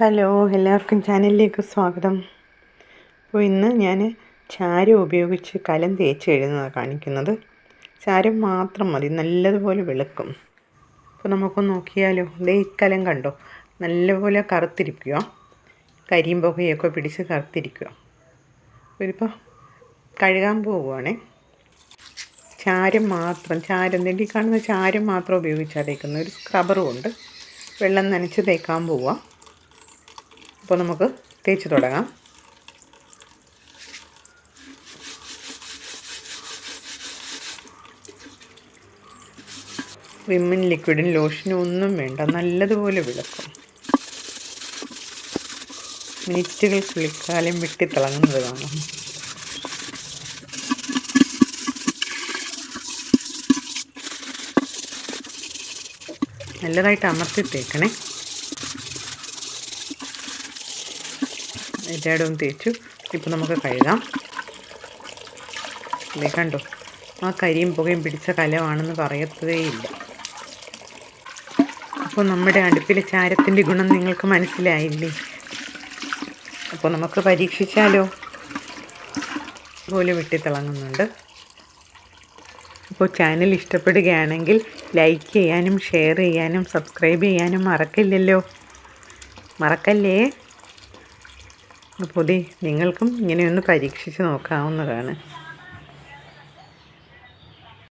Hello എല്ലാവർക്കും ചാനലിലേക്ക് സ്വാഗതം. അപ്പോൾ ഇന്ന് ഞാൻ ചാരം ഉപയോഗിച്ച് കലം തേച്ച് എഴുതുന്നതാണ് കാണിക്കുന്നത്. ചാരം മാത്രം മതി നല്ലതുപോലെ വെളുക്കും. അപ്പോൾ നമുക്കൊന്ന് നോക്കിയാലോ ദേ കലം കണ്ടോ? നല്ലപോലെ കറുത്തിരിക്കുക. കരിയും പുകയൊക്കെ പിടിച്ച് കറുത്തിരിക്കുക. ഇതിപ്പോൾ കഴുകാൻ പോവുകയാണേ ചാരം മാത്രം ചാരം തേണ്ടി കാണുന്ന ചാരം മാത്രം ഉപയോഗിച്ചാൽ തേക്കുന്നത് ഒരു സ്ക്രബറും ഉണ്ട്. വെള്ളം നനച്ച് തേക്കാൻ പോവുക അപ്പോൾ നമുക്ക് തേച്ച് തുടങ്ങാം. വിമ്മിൻ ലിക്വിഡും ലോഷനും ഒന്നും വേണ്ട നല്ലതുപോലെ വിളക്കും. മിനിറ്റുകൾ കുളിക്കാലം വെട്ടി തിളങ്ങുന്നത് കാണാം. നല്ലതായിട്ട് അമർത്തി തേക്കണേ. എല്ലായിടവും തേച്ചു. ഇപ്പോൾ നമുക്ക് കഴുകാം. അല്ലേ കണ്ടോ? ആ കരിയും പുകയും പിടിച്ച കലമാണെന്ന് പറയത്തതേയില്ല അപ്പോൾ നമ്മുടെ അടുപ്പിലെ ചാരത്തിന്റെ ഗുണം നിങ്ങൾക്ക് മനസ്സിലായില്ലേ? അപ്പോൾ നമുക്ക് പരീക്ഷിച്ചാലോ? പോലെ വെട്ടിത്തിളങ്ങുന്നുണ്ട് അപ്പോൾ ചാനൽ ഇഷ്ടപ്പെടുകയാണെങ്കിൽ ലൈക്ക് ചെയ്യാനും ഷെയർ ചെയ്യാനും സബ്സ്ക്രൈബ് ചെയ്യാനും മറക്കില്ലല്ലോ. മറക്കല്ലേ? അപ്പോൾ നിങ്ങൾക്കും ഇങ്ങനെയൊന്ന് പരീക്ഷിച്ച് നോക്കാവുന്നതാണ്.